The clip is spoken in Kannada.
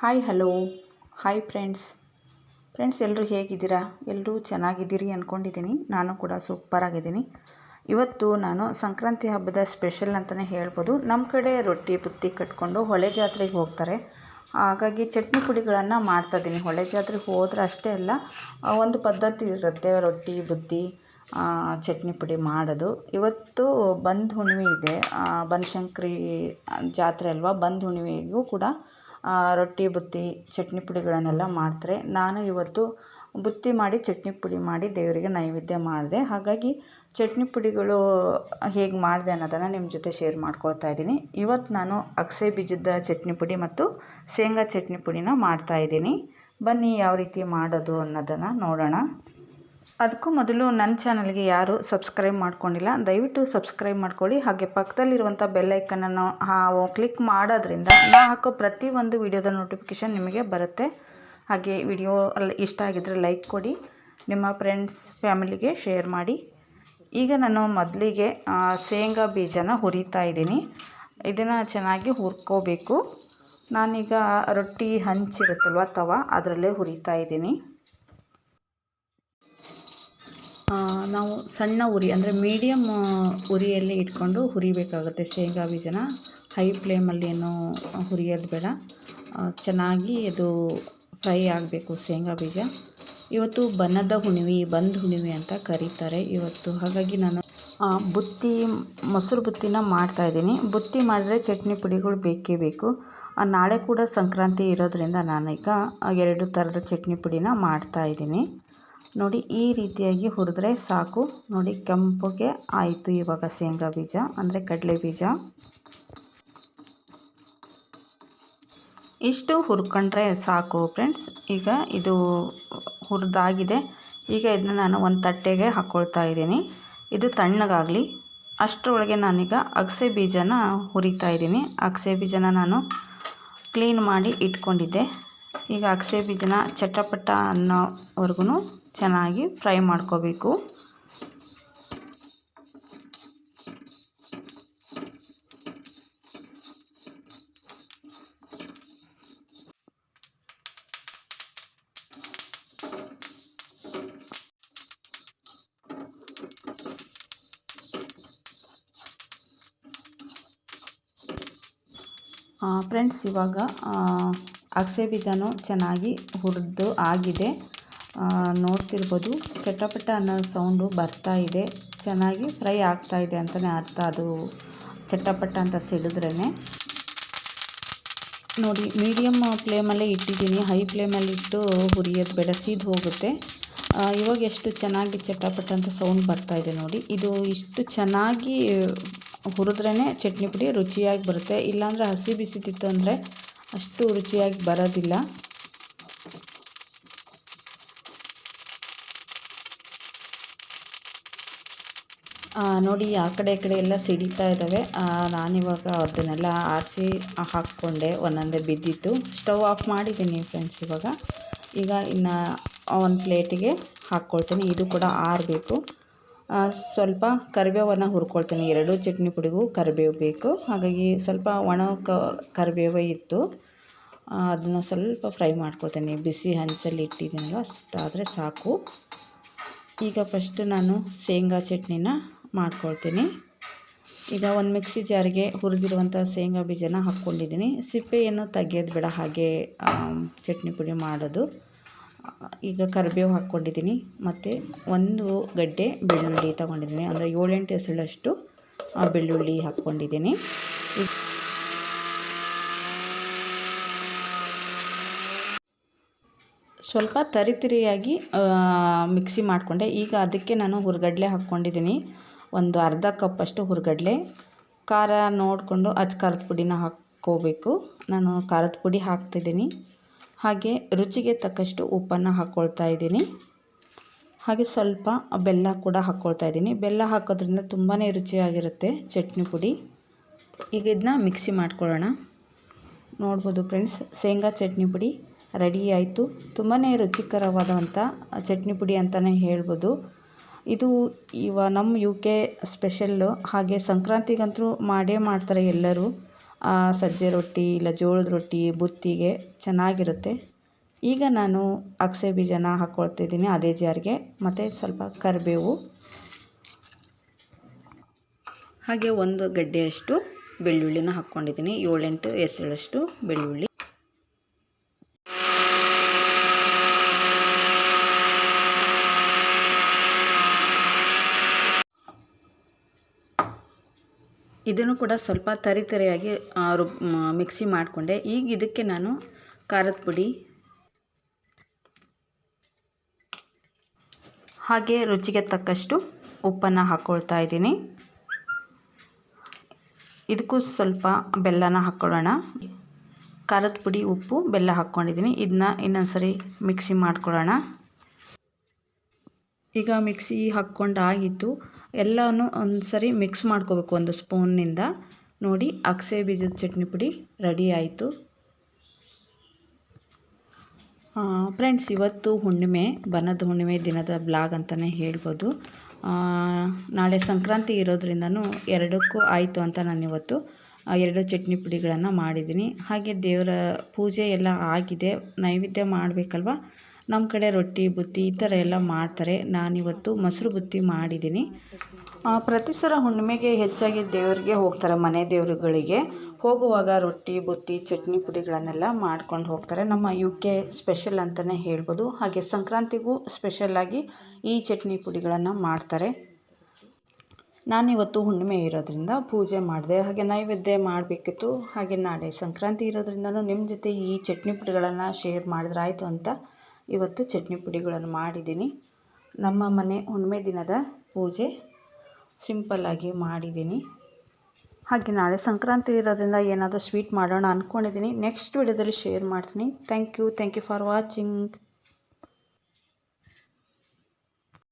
Hi hello hi friends friends ಎಲ್ಲರೂ ಹೇಗಿದ್ದೀರಾ? ಎಲ್ಲರೂ ಚೆನ್ನಾಗಿದ್ದೀರಿ ಅಂದ್ಕೊಂಡಿದ್ದೀನಿ ನಾನು ಕೂಡ ಸೂಪರಾಗಿದ್ದೀನಿ ಇವತ್ತು ನಾನು ಸಂಕ್ರಾಂತಿ ಹಬ್ಬದ ಸ್ಪೆಷಲ್ ಅಂತಲೇ ಹೇಳ್ಬೋದು. ನಮ್ಮ ಕಡೆ ರೊಟ್ಟಿ ಬುತ್ತಿ ಕಟ್ಕೊಂಡು ಹೊಳೆ ಜಾತ್ರೆಗೆ ಹೋಗ್ತಾರೆ. ಹಾಗಾಗಿ ಚಟ್ನಿ ಪುಡಿಗಳನ್ನು ಮಾಡ್ತಾಯಿದ್ದೀನಿ ಹೊಳೆ ಜಾತ್ರೆಗೆ ಹೋದ್ರೆ ಅಷ್ಟೇ ಅಲ್ಲ ಒಂದು ಪದ್ಧತಿ ಇರುತ್ತೆ. ರೊಟ್ಟಿ, ಬುತ್ತಿ ಚಟ್ನಿ ಪುಡಿ ಮಾಡೋದು. ಇವತ್ತು ಬಂದ ಹುಣ್ಣಿಮೆ ಇದೆ. ಬನಶಂಕರಿ ಜಾತ್ರೆ ಅಲ್ವಾ? ಬಂದ ಹುಣ್ಣಿಮೆಗೂ ಕೂಡ ರೊಟ್ಟಿ, ಬುತ್ತಿ, ಚಟ್ನಿ ಪುಡಿಗಳನ್ನೆಲ್ಲ ಮಾಡ್ತಾರೆ. ನಾನು ಇವತ್ತು ಬುತ್ತಿ ಮಾಡಿ, ಚಟ್ನಿ ಪುಡಿ ಮಾಡಿ ದೇವರಿಗೆ ನೈವೇದ್ಯ ಮಾಡಿದೆ. ಹಾಗಾಗಿ ಚಟ್ನಿ ಪುಡಿಗಳು ಹೇಗೆ ಮಾಡಿದೆ ಅನ್ನೋದನ್ನು ನಿಮ್ಮ ಜೊತೆ ಶೇರ್ ಮಾಡ್ಕೊಳ್ತಾ ಇದ್ದೀನಿ. ಇವತ್ತು ನಾನು ಅಗಸೆ ಬೀಜದ ಚಟ್ನಿ ಪುಡಿ ಮತ್ತು ಶೇಂಗಾ ಚಟ್ನಿ ಪುಡಿನ ಮಾಡ್ತಾಯಿದ್ದೀನಿ ಬನ್ನಿ ಯಾವ ರೀತಿ ಮಾಡೋದು ಅನ್ನೋದನ್ನು ನೋಡೋಣ. ಅದಕ್ಕೂ ಮೊದಲು ನನ್ನ ಚಾನಲ್ಗೆ ಯಾರು ಸಬ್ಸ್ಕ್ರೈಬ್ ಮಾಡ್ಕೊಂಡಿಲ್ಲ, ದಯವಿಟ್ಟು ಸಬ್ಸ್ಕ್ರೈಬ್ ಮಾಡ್ಕೊಳ್ಳಿ. ಹಾಗೆ ಪಕ್ಕದಲ್ಲಿರುವಂಥ ಬೆಲ್ಲೈಕನನ್ನು ಕ್ಲಿಕ್ ಮಾಡೋದ್ರಿಂದ ನಾ ಹಾಕೋ ಒಂದು ವಿಡಿಯೋದ ನೋಟಿಫಿಕೇಷನ್ ನಿಮಗೆ ಬರುತ್ತೆ. ಹಾಗೆ ವಿಡಿಯೋ ಅಲ್ಲಿ ಇಷ್ಟ ಆಗಿದ್ದರೆ ಲೈಕ್ ಕೊಡಿ, ನಿಮ್ಮ ಫ್ರೆಂಡ್ಸ್, ಫ್ಯಾಮಿಲಿಗೆ ಶೇರ್ ಮಾಡಿ. ಈಗ ನಾನು ಮೊದಲಿಗೆ ಶೇಂಗಾ ಬೀಜನ ಹುರಿತಾ ಇದ್ದೀನಿ. ಇದನ್ನು ಚೆನ್ನಾಗಿ ಹುರ್ಕೋಬೇಕು. ನಾನೀಗ ರೊಟ್ಟಿ ಹಂಚಿರುತ್ತಲ್ವ, ತವ, ಅದರಲ್ಲೇ ಹುರಿತಾ ಇದ್ದೀನಿ. ನಾವು ಸಣ್ಣ ಉರಿ, ಅಂದರೆ ಮೀಡಿಯಮ್ ಉರಿಯಲ್ಲಿ ಇಟ್ಕೊಂಡು ಹುರಿಬೇಕಾಗುತ್ತೆ ಶೇಂಗಾ ಬೀಜನ. ಹೈ ಫ್ಲೇಮಲ್ಲಿ ಏನು ಹುರಿಯೋದು ಬೇಡ. ಚೆನ್ನಾಗಿ ಅದು ಫ್ರೈ ಆಗಬೇಕು ಶೇಂಗಾ ಬೀಜ. ಇವತ್ತು ಬನ್ನದ ಹುಣಿವಿ ಬಂದ್ ಹುಣಿವಿ ಅಂತ ಕರೀತಾರೆ ಇವತ್ತು. ಹಾಗಾಗಿ ನಾನು ಬುತ್ತಿ, ಮೊಸರು ಬುತ್ತಿನ ಮಾಡ್ತಾಯಿದ್ದೀನಿ ಬುತ್ತಿ ಮಾಡಿದ್ರೆ ಚಟ್ನಿ ಪುಡಿಗಳು ಬೇಕೇ ಬೇಕು. ನಾಳೆ ಕೂಡ ಸಂಕ್ರಾಂತಿ ಇರೋದರಿಂದ ನಾನೀಗ ಎರಡು ಥರದ ಚಟ್ನಿ ಪುಡಿನ ಮಾಡ್ತಾಯಿದ್ದೀನಿ ನೋಡಿ, ಈ ರೀತಿಯಾಗಿ ಹುರಿದ್ರೆ ಸಾಕು. ನೋಡಿ, ಕೆಂಪಗೆ ಆಯಿತು ಇವಾಗ ಶೇಂಗಾ ಬೀಜ, ಅಂದರೆ ಕಡಲೆ ಬೀಜ. ಇಷ್ಟು ಹುರ್ಕೊಂಡ್ರೆ ಸಾಕು ಫ್ರೆಂಡ್ಸ್ ಈಗ ಇದು ಹುರಿದಾಗಿದೆ. ಈಗ ಇದನ್ನ ನಾನು ಒಂದು ತಟ್ಟೆಗೆ ಹಾಕ್ಕೊಳ್ತಾ ಇದ್ದೀನಿ. ಇದು ತಣ್ಣಗಾಗಲಿ. ಅಷ್ಟರೊಳಗೆ ನಾನೀಗ ಅಗಸೆ ಬೀಜನ ಹುರಿತಾ ಇದ್ದೀನಿ. ಅಗಸೆ ಬೀಜನ ನಾನು ಕ್ಲೀನ್ ಮಾಡಿ ಇಟ್ಕೊಂಡಿದ್ದೆ. ಈಗ ಅಗಸೆ ಬೀಜನ ಚಟಪಟ ಅನ್ನೋವರೆಗೂ ಚೆನ್ನಾಗಿ ಫ್ರೈ ಮಾಡ್ಕೋಬೇಕು. ಫ್ರೆಂಡ್ಸ್ ಇವಾಗ ಅಗಸೆ ಬೀಜನೂ ಚೆನ್ನಾಗಿ ಹುರಿದು ಆಗಿದೆ. ನೋಡ್ತಿರ್ಬೋದು, ಚಟಪಟ ಅನ್ನೋ ಸೌಂಡು ಬರ್ತಾ ಇದೆ. ಚೆನ್ನಾಗಿ ಫ್ರೈ ಆಗ್ತಾ ಇದೆ ಅಂತಲೇ ಅರ್ಥ. ಅದು ಚಟಪಟ ಅಂತ ಸಿಡಿದ್ರೇ ನೋಡಿ ಮೀಡಿಯಮ್ ಫ್ಲೇಮಲ್ಲೇ ಇಟ್ಟಿದ್ದೀನಿ. ಹೈ ಫ್ಲೇಮಲ್ಲಿ ಇಟ್ಟು ಹುರಿಯೋದು ಬೇಡ, ಸೀದು ಹೋಗುತ್ತೆ. ಇವಾಗ ಎಷ್ಟು ಚೆನ್ನಾಗಿ ಚಟಪಟ ಅಂತ ಸೌಂಡ್ ಬರ್ತಾ ಇದೆ ನೋಡಿ. ಇದು ಇಷ್ಟು ಚೆನ್ನಾಗಿ ಹುರಿದ್ರೇ ಚಟ್ನಿ ಪುಡಿ ರುಚಿಯಾಗಿ ಬರುತ್ತೆ. ಇಲ್ಲಾಂದರೆ ಹಸಿ ಬಿಸಿದಿತ್ತು ಅಂದರೆ ಅಷ್ಟು ರುಚಿಯಾಗಿ ಬರೋದಿಲ್ಲ. ನೋಡಿ, ಆ ಕಡೆ ಈ ಕಡೆ ಎಲ್ಲ ಸಿಡಿತಾ ಇದ್ದಾವೆ. ನಾನಿವಾಗ ಅದನ್ನೆಲ್ಲ ಆರಿಸಿ ಹಾಕ್ಕೊಂಡೆ, ಒಂದೊಂದೇ ಬಿದ್ದಿತ್ತು ಸ್ಟವ್ ಆಫ್ ಮಾಡಿದ್ದೀನಿ ಫ್ರೆಂಡ್ಸ್ ಇವಾಗ. ಈಗ ಇನ್ನು ಒಂದು ಪ್ಲೇಟಿಗೆ ಹಾಕ್ಕೊಳ್ತೀನಿ. ಇದು ಕೂಡ ಆರಬೇಕು. ಸ್ವಲ್ಪ ಕರಿಬೇವನ್ನು ಹುರ್ಕೊಳ್ತೀನಿ. ಎರಡು ಚಟ್ನಿ ಪುಡಿಗೂ ಕರಿಬೇವು ಬೇಕು. ಹಾಗಾಗಿ ಸ್ವಲ್ಪ ಒಣ ಕರಿಬೇವೆ ಇತ್ತು. ಅದನ್ನು ಸ್ವಲ್ಪ ಫ್ರೈ ಮಾಡ್ಕೊಳ್ತೀನಿ. ಬಿಸಿ ಹಂಚಲ್ಲಿ ಇಟ್ಟಿದ್ದೀನಲ್ಲ, ಅಷ್ಟಾದರೆ ಸಾಕು. ಈಗ ಫಸ್ಟ್ ನಾನು ಶೇಂಗಾ ಚಟ್ನಿನ ಮಾಡ್ಕೊಳ್ತೀನಿ. ಈಗ ಒಂದು ಮಿಕ್ಸಿ ಜಾರಿಗೆ ಹುರಿದಿರುವಂಥ ಶೇಂಗಾ ಬೀಜನ ಹಾಕ್ಕೊಂಡಿದ್ದೀನಿ. ಸಿಪ್ಪೆಯನ್ನು ತೆಗೆಯೋದು ಬೇಡ ಹಾಗೆ ಚಟ್ನಿ ಪುಡಿ ಮಾಡೋದು. ಈಗ ಕರಿಬೇವು ಹಾಕ್ಕೊಂಡಿದ್ದೀನಿ. ಮತ್ತು ಒಂದು ಗಡ್ಡೆ ಬೆಳ್ಳುಳ್ಳಿ ತೊಗೊಂಡಿದ್ದೀನಿ. ಅಂದರೆ ಏಳೆಂಟು ಎಸಳಷ್ಟು ಬೆಳ್ಳುಳ್ಳಿ ಹಾಕ್ಕೊಂಡಿದ್ದೀನಿ. ಸ್ವಲ್ಪ ತರಿತರಿಯಾಗಿ ಮಿಕ್ಸಿ ಮಾಡಿಕೊಂಡೆ. ಈಗ ಅದಕ್ಕೆ ನಾನು ಹುರ್ಗಡ್ಲೆ ಹಾಕ್ಕೊಂಡಿದ್ದೀನಿ. ಒಂದು ಅರ್ಧ ಕಪ್ಪಷ್ಟು ಹುರ್ಗಡ್ಲೆ. ಖಾರ ನೋಡಿಕೊಂಡು ಅಚ್ಚ ಖಾರದ ಪುಡಿನ ಹಾಕ್ಕೋಬೇಕು. ನಾನು ಖಾರದ ಪುಡಿ ಹಾಕ್ತಿದ್ದೀನಿ. ಹಾಗೆ ರುಚಿಗೆ ತಕ್ಕಷ್ಟು ಉಪ್ಪನ್ನು ಹಾಕ್ಕೊಳ್ತಾ ಇದ್ದೀನಿ. ಹಾಗೆ ಸ್ವಲ್ಪ ಬೆಲ್ಲ ಕೂಡ ಹಾಕ್ಕೊಳ್ತಾ ಇದ್ದೀನಿ. ಬೆಲ್ಲ ಹಾಕೋದ್ರಿಂದ ತುಂಬಾ ರುಚಿಯಾಗಿರುತ್ತೆ ಚಟ್ನಿ ಪುಡಿ. ಈಗ ಇದನ್ನ ಮಿಕ್ಸಿ ಮಾಡ್ಕೊಳ್ಳೋಣ. ನೋಡ್ಬೋದು ಫ್ರೆಂಡ್ಸ್, ಶೇಂಗಾ ಚಟ್ನಿ ಪುಡಿ ರೆಡಿ ಆಯಿತು. ತುಂಬಾ ರುಚಿಕರವಾದಂಥ ಚಟ್ನಿ ಪುಡಿ ಅಂತಲೇ ಹೇಳ್ಬೋದು. ಇದು ಇವ ನಮ್ಮ ಯು ಕೆ ಸ್ಪೆಷಲ್ಲು. ಹಾಗೆ ಸಂಕ್ರಾಂತಿಗಂತೂ ಮಾಡೇ ಮಾಡ್ತಾರೆ ಎಲ್ಲರೂ. ಸಜ್ಜೆ ರೊಟ್ಟಿ ಇಲ್ಲ ಜೋಳದ ರೊಟ್ಟಿ, ಬುತ್ತಿಗೆ ಚೆನ್ನಾಗಿರುತ್ತೆ. ಈಗ ನಾನು ಅಗಸೆ ಬೀಜನ ಹಾಕ್ಕೊಳ್ತಿದ್ದೀನಿ ಅದೇ ಜಾರಿಗೆ. ಮತ್ತು ಸ್ವಲ್ಪ ಕರಿಬೇವು. ಹಾಗೆ ಒಂದು ಗಡ್ಡೆಯಷ್ಟು ಬೆಳ್ಳುಳ್ಳಿನ ಹಾಕ್ಕೊಂಡಿದ್ದೀನಿ. ಏಳೆಂಟು ಎಸಳಷ್ಟು ಬೆಳ್ಳುಳ್ಳಿ. ಇದನ್ನು ಕೂಡ ಸ್ವಲ್ಪ ತರಿ ತರಿಯಾಗಿ ಮಿಕ್ಸಿ ಮಾಡಿಕೊಂಡೆ. ಈಗ ಇದಕ್ಕೆ ನಾನು ಖಾರದ ಪುಡಿ, ಹಾಗೆ ರುಚಿಗೆ ತಕ್ಕಷ್ಟು ಉಪ್ಪನ್ನು ಹಾಕ್ಕೊಳ್ತಾ ಇದ್ದೀನಿ. ಇದಕ್ಕೂ ಸ್ವಲ್ಪ ಬೆಲ್ಲನ ಹಾಕ್ಕೊಳ್ಳೋಣ ಖಾರದ ಪುಡಿ, ಉಪ್ಪು, ಬೆಲ್ಲ ಹಾಕ್ಕೊಂಡಿದ್ದೀನಿ. ಇದನ್ನ ಇನ್ನೊಂದು ಸರಿ ಮಿಕ್ಸಿ ಮಾಡ್ಕೊಳ್ಳೋಣ. ಈಗ ಮಿಕ್ಸಿ ಹಾಕ್ಕೊಂಡಾಗಿತ್ತು ಎಲ್ಲನೂ ಒಂದ್ಸರಿ ಮಿಕ್ಸ್ ಮಾಡ್ಕೋಬೇಕು ಒಂದು ಸ್ಪೂನ್ನಿಂದ ನೋಡಿ, ಅಗಸೆ ಬೀಜದ ಚಟ್ನಿ ಪುಡಿ ರೆಡಿ ಆಯಿತು. ಫ್ರೆಂಡ್ಸ್ ಇವತ್ತು ಹುಣ್ಣಿಮೆ, ಬನದ ಹುಣ್ಣಿಮೆ ದಿನದ ಬ್ಲಾಗ್ ಅಂತಲೇ ಹೇಳ್ಬೋದು. ನಾಳೆ ಸಂಕ್ರಾಂತಿ ಇರೋದ್ರಿಂದನೂ ಎರಡಕ್ಕೂ ಆಯಿತು ಅಂತ ನಾನು ಇವತ್ತು ಎರಡು ಚಟ್ನಿ ಪುಡಿಗಳನ್ನು ಮಾಡಿದ್ದೀನಿ. ಹಾಗೆ ದೇವರ ಪೂಜೆ ಎಲ್ಲ ಆಗಿದೆ. ನೈವೇದ್ಯ ಮಾಡಬೇಕಲ್ವ? ನಮ್ಮ ಕಡೆ ರೊಟ್ಟಿ, ಬುತ್ತಿ ಈ ಥರ ಎಲ್ಲ ಮಾಡ್ತಾರೆ. ನಾನಿವತ್ತು ಮೊಸರು ಬುತ್ತಿ ಮಾಡಿದ್ದೀನಿ. ಪ್ರತಿ ಸಲ ಹುಣ್ಣಿಮೆಗೆ ಹೆಚ್ಚಾಗಿ ದೇವರಿಗೆ ಹೋಗ್ತಾರೆ, ಮನೆ ದೇವರುಗಳಿಗೆ. ಹೋಗುವಾಗ ರೊಟ್ಟಿ, ಬುತ್ತಿ, ಚಟ್ನಿ ಪುಡಿಗಳನ್ನೆಲ್ಲ ಮಾಡ್ಕೊಂಡು ಹೋಗ್ತಾರೆ. ನಮ್ಮ ಯು ಕೆ ಸ್ಪೆಷಲ್ ಅಂತಲೇ ಹೇಳ್ಬೋದು. ಹಾಗೆ ಸಂಕ್ರಾಂತಿಗೂ ಸ್ಪೆಷಲ್ಲಾಗಿ ಈ ಚಟ್ನಿ ಪುಡಿಗಳನ್ನು ಮಾಡ್ತಾರೆ. ನಾನಿವತ್ತು ಹುಣ್ಣಿಮೆ ಇರೋದ್ರಿಂದ ಪೂಜೆ ಮಾಡಿದೆ. ಹಾಗೆ ನೈವೇದ್ಯ ಮಾಡಬೇಕಿತ್ತು. ಹಾಗೆ ನಾಳೆ ಸಂಕ್ರಾಂತಿ ಇರೋದ್ರಿಂದ ನಿಮ್ಮ ಜೊತೆ ಈ ಚಟ್ನಿ ಪುಡಿಗಳನ್ನು ಶೇರ್ ಮಾಡಿದ್ರೆ ಆಯಿತು ಅಂತ ಇವತ್ತು ಚಟ್ನಿ ಪುಡಿಗಳನ್ನು ಮಾಡಿದ್ದೀನಿ. ನಮ್ಮ ಮನೆ ಹುಣ್ಣಿಮೆ ದಿನದ ಪೂಜೆ ಸಿಂಪಲ್ಲಾಗಿ ಮಾಡಿದ್ದೀನಿ. ಹಾಗೆ ನಾಳೆ ಸಂಕ್ರಾಂತಿ ಇರೋದ್ರಿಂದ ಏನಾದರೂ ಸ್ವೀಟ್ ಮಾಡೋಣ ಅಂದ್ಕೊಂಡಿದ್ದೀನಿ ನೆಕ್ಸ್ಟ್ ವಿಡಿಯೋದಲ್ಲಿ ಶೇರ್ ಮಾಡ್ತೀನಿ. Thank you. Thank you for watching.